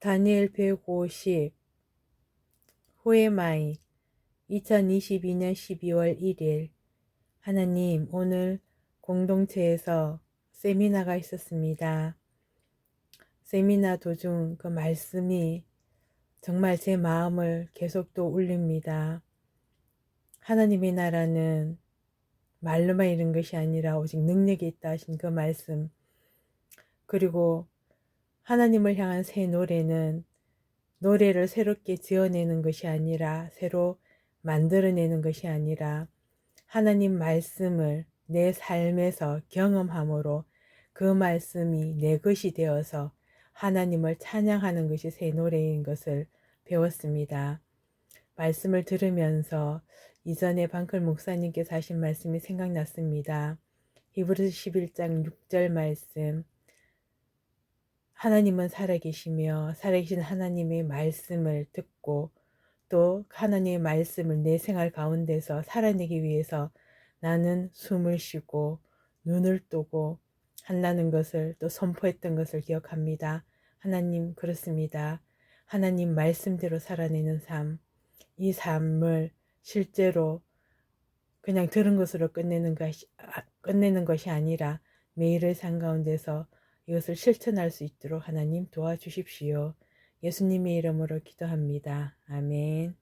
다니엘 150 후에마이 2022년 12월 1일 하나님 오늘 공동체에서 세미나가 있었습니다. 세미나 도중 그 말씀이 정말 제 마음을 계속 또 울립니다. 하나님의 나라는 말로만 이런 것이 아니라 오직 능력이 있다 하신 그 말씀 그리고 하나님을 향한 새 노래는 노래를 새롭게 지어내는 것이 아니라 새로 만들어내는 것이 아니라 하나님 말씀을 내 삶에서 경험함으로 그 말씀이 내 것이 되어서 하나님을 찬양하는 것이 새 노래인 것을 배웠습니다. 말씀을 들으면서 이전에 방클 목사님께서 하신 말씀이 생각났습니다. 히브리서 11장 6절 말씀 하나님은 살아계시며 살아계신 하나님의 말씀을 듣고 또 하나님의 말씀을 내 생활 가운데서 살아내기 위해서 나는 숨을 쉬고 눈을 뜨고 한다는 것을 또 선포했던 것을 기억합니다. 하나님 그렇습니다. 하나님 말씀대로 살아내는 삶, 이 삶을 실제로 그냥 들은 것으로 끝내는 것이, 아, 끝내는 것이 아니라 매일의 삶 가운데서 이것을 실천할 수 있도록 하나님 도와주십시오. 예수님의 이름으로 기도합니다. 아멘.